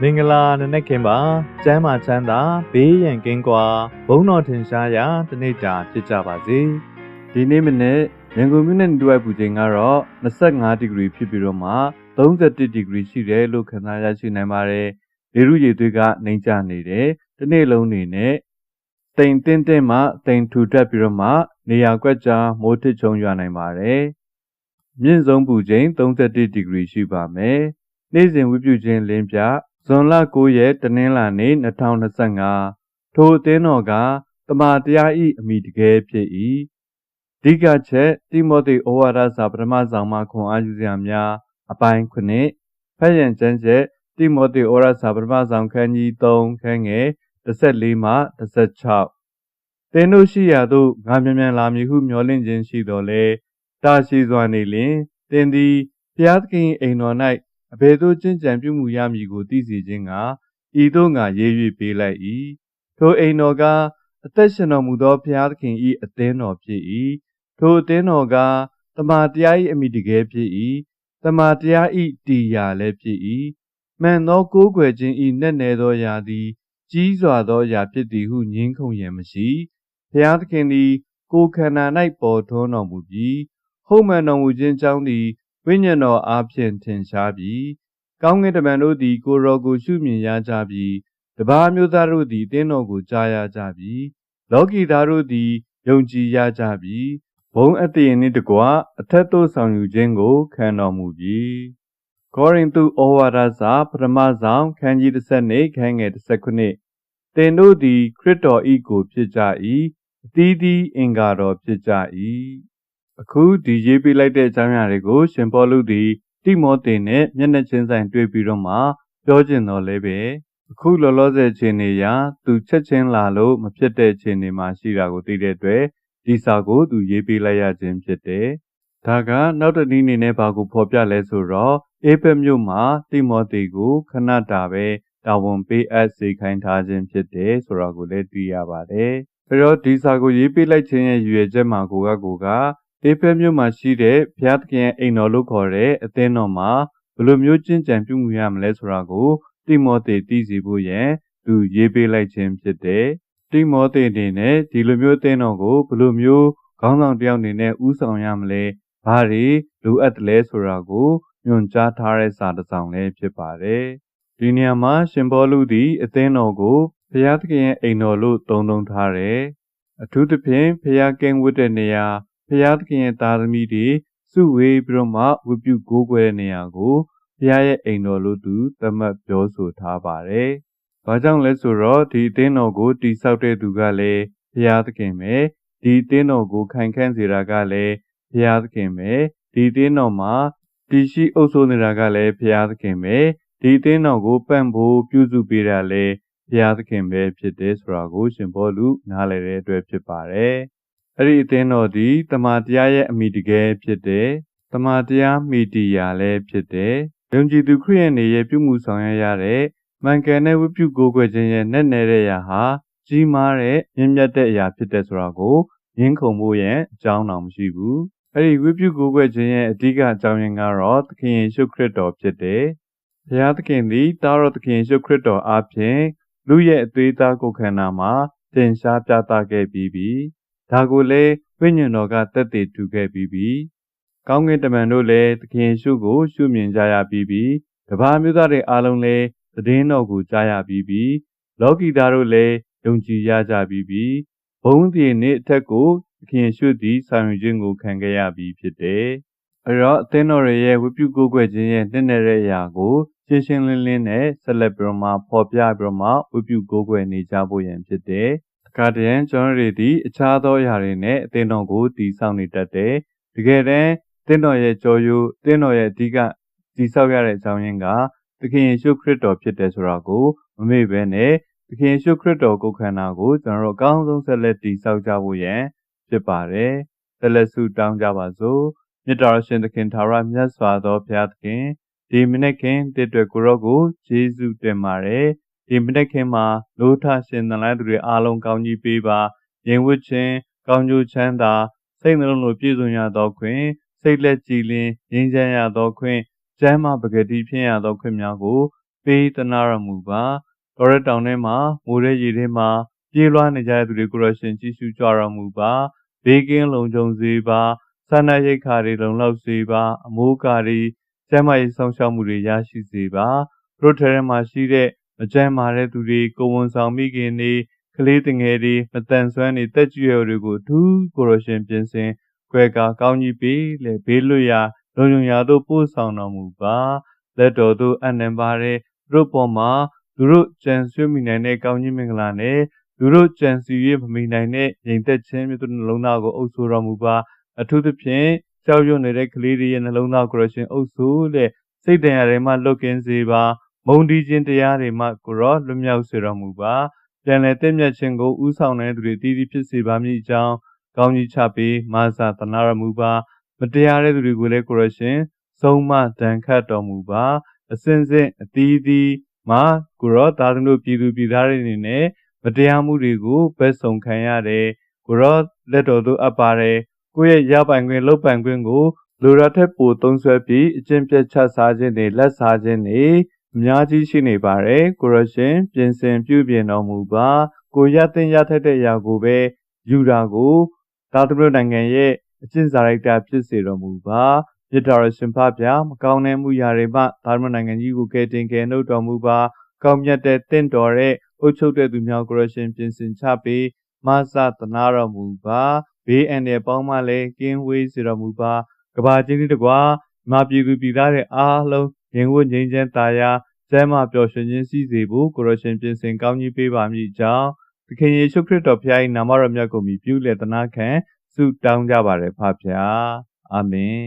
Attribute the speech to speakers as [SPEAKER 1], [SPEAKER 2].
[SPEAKER 1] မင်္ဂလာနနက်ခင်းပါကျမ်းမာချမ်းသာဘေးရန်ကင်းကွာဘုံတော်ထင်ရှားရာတနေ့တာဖြစ်ကြပါစေ
[SPEAKER 2] ဒီနေ့မနေ့ရန်ကုန်မြို့နယ်တွဲပူချိန်ကတော့25ဒီဂရီဖြစ်ပြီးတော့မှ31ဒီဂရီရှိတယ်လို့ခန့်မှန်းရရှိနိုင်ပါတယ်။လေရုရည်သွေးကနှိမ်ချနေတယ်။ဒီနေ့လုံးနေနဲ့တိမ်တင်းတင်းမှတိမ်ထူထပ်ပြီးတော့မှနေရာကွက်ကြားမိုးထစ်ချုံရွာနိုင်ပါတယ်။မြင့်ဆုံးပူချိန်31ဒီဂရီရှိပါမယ်။နေ့စဉ်ဝိပြုခြင်းလင်းပြ ဇွန်လ9ရက်တနင်္လာနေ့2025ထိုအသင်းတော်ကတမန်တရားဤအမိတကယ်ဖြစ်၏အဓိကချက်တိမောသေဩဝါဒစာပထမဆောင်မှခွန်အားယူစရာများအပိုင်းခုနှစ်ဖတ်ရန်ကျမ်းချက်တိမောသေဩဝါဒစာပထမဆောင်ခန်းကြီး3ခန်းငယ်14မှ16သင်တို့ရှိရာသို့ငါမြန်မြန်လာမည်ဟုမျှော်လင့်ခြင်းရှိတော်လေတာရှိစွာနေလျင်သင်သည်ဘုရားသခင်အိမ်တော်၌ အဘယ်သို့ကျင့်ကြံပြုမှုရမည်ကိုသိစေခြင်းကဤသို့ငါရေး၍ပေးလိုက်၏ထိုအိမ်တော်ကအသက်ရှင်တော်မူသောဘုရားသခင်၏အသင်းတော်ဖြစ်၏ထိုအသင်းတော်ကတမန်တရား၏အမိတကယ်ဖြစ်၏တမန်တရား၏တရားလည်းဖြစ်၏မှန်သောကိုးကွယ်ခြင်း၏နက်နယ်သောယာသည်ကြီးစွာသောယာဖြစ်သည်ဟုငြင်းခုန်ရန်မရှိဘုရားသခင်သည်ကိုယ်ခန္ဓာ၌ပေါ်ထွန်းတော်မူပြီးဟုတ်မှန်တော်မူခြင်းကြောင့်သည် ဝိညာဉ်တော်အားဖြင့်ထင်ရှားပြီးကောင်းကင်တမန်တို့သည်ကိုယ်တော်ကိုရှုမြင်ရကြပြီးတပါးမျိုးသားတို့သည်တင်းတော်ကိုကြားရကြပြီးလောကီသားတို့သည်ယုံကြည်ရကြပြီးဘုံအတ္တရနှင့်တကွအထက်သို့ဆောင်ယူခြင်းကိုခံတော်မူပြီးကောရိန္သုဩဝါဒစာပထမဆောင်ခန်းကြီး30နှင့်ခန်းငယ်19တင်တို့သည်ခရစ်တော်ဤကိုဖြစ်ကြ၏အသီးသီးအင်္ဂါတော်ဖြစ်ကြ၏ အခုဒီရေးပေးလိုက်တဲ့အကြောင်းအရာတွေကို ရှင်ပေါလုသည်တိမောသေနဲ့မျက်နှာချင်းဆိုင်တွေ့ပြီးတော့မှပြောကျင်တော်လဲပဲအခုလောလောဆယ်ခြေနေရာသူချက်ချင်းလာလို့မဖြစ်တဲ့ခြေနေမှာရှိတာကိုသိတဲ့အတွက်ဒီစာကိုသူရေးပေးလိုက်ရခြင်းဖြစ်တယ်။ဒါကနောက်တနည်းအနေနဲ့ဘာကိုဖော်ပြလဲဆိုတော့အေဖက်မြို့မှာတိမောသေကိုခဏတာပဲတာဝန်ပေးအပ်စေခိုင်းထားခြင်းဖြစ်တယ်ဆိုတာကိုလည်းသိရပါတယ်။အဲတော့ဒီစာကိုရေးပေးလိုက်ခြင်းရဲ့ရည်ရွယ်ချက်မှာကိုကကိုက အေဖက်မြို့မှာရှိတဲ့ဘုရားသခင်ရဲ့အိမ်တော်လို့ခေါ်တဲ့အသင်းတော်မှာဘယ်လိုမျိုးကျင့်ကြံပြုမှုရမလဲဆိုတာကိုတိမောသေသိစေဖို့ရန်သူရေးပေးလိုက်ခြင်းဖြစ်တယ်။တိမောသေအနေနဲ့ဒီလိုမျိုးအသင်းတော်ကိုဘယ်လိုမျိုးခေါင်းဆောင်တယောက်အနေနဲ့ဥဆောင်ရမလဲ။ဘာတွေလိုအပ်တယ်လဲဆိုတာကိုညွှန်ကြားထားတဲ့စာတစ်စောင်လည်းဖြစ်ပါတယ်။ဒီနေရာမှာရှင်ဘောလူသည်အသင်းတော်ကိုဘုရားသခင်ရဲ့အိမ်တော်လို့သုံးသုံးထားတယ်။အထူးသဖြင့်ဘုရားကင်းဝတ်တဲ့နေရာ ဖျားသခင်ရဲ့သားသမီးတွေစုဝေးပြီးတော့မှဝတ်ပြုကိုးကွယ်တဲ့နေရာကိုဖျားရဲ့အိမ်တော်လို့သူသတ်မှတ်ပြောဆိုထားပါတယ်။ဘာကြောင့်လဲဆိုတော့ဒီအသင်းတော်ကိုတိဆောက်တဲ့သူကလည်းဖျားသခင်ပဲဒီအသင်းတော်ကိုခိုင်ခန့်စေတာကလည်းဖျားသခင်ပဲဒီအသင်းတော်မှာတည်ရှိအုပ်စိုးနေတာကလည်းဖျားသခင်ပဲဒီအသင်းတော်ကိုပန့်ဖို့ပြုစုပေးတာလည်းဖျားသခင်ပဲဖြစ်တယ်ဆိုတာကိုရှင်ဘောလူနားလည်တဲ့အတွက်ဖြစ်ပါတယ်။ အဲ့ဒီအသင်းတော်သည်တမန်တရားရဲ့အမိတကယ်ဖြစ်တယ်။တမန်တရားမိတီယာလည်းဖြစ်တယ်။ယုံကြည်သူခရစ်ယာန်တွေရဲ့ပြုမှုဆောင်ရွက်ရတဲ့မှန်ကန်တဲ့ဝိပုကိုးကွယ်ခြင်းရဲ့နဲ့နယ်တဲ့အရာဟာကြီးမားတဲ့မြင့်မြတ်တဲ့အရာဖြစ်တဲ့ဆိုတာကိုငင်းခုန်ဖို့ရဲ့အကြောင်းတော်မရှိဘူး။အဲ့ဒီဝိပုကိုးကွယ်ခြင်းရဲ့အဓိကအကြောင်းရင်းကတော့သခင်ယေရှုခရစ်တော်ဖြစ်တယ်။ဘုရားသခင်သည်တာတော်သခင်ယေရှုခရစ်တော်အားဖြင့်လူရဲ့အသေးသားကိုယ်ခန္ဓာမှာသင်ရှားပြသခဲ့ပြီးပြီ ဒါကိုလည်းဝိညာဉ်တော်ကတက်တည်ထူခဲ့ပြီးပြီ။ကောင်းကင်တမန်တို့လည်းသခင်ရှုကိုရှုမြင်ကြရပြီးပြီ။တပါးမျိုးသားတွေအားလုံးလည်းသတင်းတော်ကိုကြားရပြီးပြီ။လောကီသားတို့လည်းယုံကြည်ရကြပြီးပြီ။ဘုံတည်နှင့်အထက်ကိုသခင်ရှုသည်ဆောင်ရွက်ခြင်းကိုခံခဲ့ရပြီးဖြစ်တယ်။အဲတော့အသင်းတော်ရဲ့ဝိပုကိုးကွယ်ခြင်းရဲ့နှစ်နယ်တဲ့အရာကိုရှင်းရှင်းလင်းလင်းနဲ့ဆက်လက်ပြီးတော့မှဖော်ပြပြီးတော့မှဝိပုကိုးကွယ်နေကြဖို့ရန်ဖြစ်တယ်။ ကာတယန်ကျွန်တော်တွေသည်အခြားသောအရာတွေနဲ့အသင်းတော်ကိုတည်ဆောက်နေတတ်တယ်။တကယ်တမ်းသင်းတော်ရဲ့ကြောရိုးသင်းတော်ရဲ့အဓိကတည်ဆောက်ရတဲ့အကြောင်းရင်းကသခင်ယေရှုခရစ်တော်ဖြစ်တယ်ဆိုတာကိုမမေ့ဘဲနဲ့သခင်ယေရှုခရစ်တော်ကိုခန္ဓာကိုကျွန်တော်တို့အကောင်းဆုံးဆက်လက်တည်ဆောက်ကြဖို့ရန်ဖြစ်ပါတယ်။ဆက်လက်ဆုတောင်းကြပါစို့။မြတ်တော်ရှင်သခင်သာရမြတ်စွာသောဘုရားသခင်ဒီမနေ့ခင်တည်တွေ့ကိုရောကိုယေရှုတင်ပါတယ်။ ဒီမနေ့ခင်မှာလို့ထရှင်သန်လိုက်သူတွေအားလုံးကောင်းကြီးပေးပါရင်ဝတ်ခြင်းကောင်းကျိုးချမ်းသာစိတ်နှလုံးလိုပြည့်စုံရသောခွင့်စိတ်လက်ကြည်လင်ငြိမ်းချမ်းရသောခွင့်ကျမ်းမာပဂတိဖြစ်ရသောခွင့်များကို ပေးသနာတော်မူပါတော်ရတောင်ထဲမှာမိုးရဲရေထဲမှာပြေးလွှားနေကြတဲ့သူတွေကိုရောရှင်ကြည်ရှုကြတော်မူပါဘေးကင်းလုံခြုံစေပါစာနာရိတ်ခါတွေလုံလောက်စေပါ အမိုးကာတွေကျမ်းမာရေးဆောင်ရှောက်မှုတွေရရှိစေပါသူတို့ထဲမှာရှိတဲ့ မကြမ်းမာတဲ့သူတွေကိုဝန်ဆောင်မိခင်တွေကလေးတငယ်တွေမတန်ဆွမ်းတွေတက်ကြွရွယ်တွေကိုအထူးကိုရရှင်ပြင်ဆင်ကွယ်ကာကောင်းကြီးပေးလေဘေးလွတ်ရာလုံခြုံရာသို့ပို့ဆောင်တော်မူပါလက်တော်သို့အနံပါတဲ့သူတို့ပေါ်မှာသူတို့ကြံဆွေးမိနိုင်တဲ့ကောင်းကြီးမင်္ဂလာနဲ့သူတို့ကြံစီ၍မမိနိုင်တဲ့ညီသက်ချင်းမြတ်နှလုံးသားကိုအုပ်ဆိုးတော်မူပါအထူးသဖြင့်ကြောက်ရွံ့နေတဲ့ကလေးတွေရဲ့နှလုံးသားကိုရရှင်အုပ်ဆိုးတဲ့စိတ်တရားတွေမှလွတ်ကင်းစေပါ မုံတီးခြင်းတရားတွေမှကိုရောလွတ်မြောက်စေတော်မူပါပြန်လည်တည့်မြတ်ခြင်းကိုဥဆောင်တဲ့သူတွေတည်တည်ဖြစ်စေပါမည်အကြောင်းကောင်းကြီးချပေးမာစာတနာတော်မူပါမတရားတဲ့သူတွေကိုလည်းကိုရရှင်ဆုံးမတန်ခတ်တော်မူပါအစဉ်စဉ်အသီးသီးမှာကိုရောသာသနာပြည်သူပြည်သားတွေအနေနဲ့မတရားမှုတွေကိုဘက်ဆောင်ခံရတယ်ကိုရောလက်တော်သို့အပ်ပါတယ်ကိုယ့်ရဲ့ရပိုင်ခွင့်လုပ်ပိုင်ခွင့်ကိုလူရထက်ပိုသုံးဆွဲပြီးအကျင့်ပြတ်ချစားခြင်းတွေလက်စားခြင်းတွေ အများကြီးရှိနေပါတယ်ကိုရရှင်ပြင်ဆင်ပြုပြင်တော်မူပါ ကိုရတဲ့ရထက်တဲ့အရာကိုပဲယူတာကိုသာသမယနိုင်ငံရဲ့အကျင့်စာရိုက်တာဖြစ်စေတော်မူပါမြစ်တော်ရရှင်ဖဗျာမကောင်းတဲ့မှုရာတွေမှသာသမယနိုင်ငံကြီးကိုကယ်တင်ကယ်နှုတ်တော်မူပါကောင်းမြတ်တဲ့တင့်တော်တဲ့အုပ်ချုပ်တဲ့သူများကိုရရှင်ပြင်ဆင်ချပေးမဆသနာတော်မူပါဘေးအန္တရာယ်ပေါင်းမှလည်းကင်းဝေးစေတော်မူပါကဘာချင်းတကွာမာပြည်သူပြည်သားတွေအားလုံး ငြိမ်ဝတ်ငြိမ်းချမ်းသာယာကျမ်းမာပျော်ရွှင်ခြင်းစည်းစေဖို့ကိုရရှင်ပြင်ဆင်ကောင်းကြီးပေးပါမည်ကြောင်းသခင်ယေရှုခရစ်တော်ဖခင်၏နာမတော်မြတ်ကိုမြည်ပြုလေသနာခံဆုတောင်းကြပါရယ်ဖဖျားအာမင်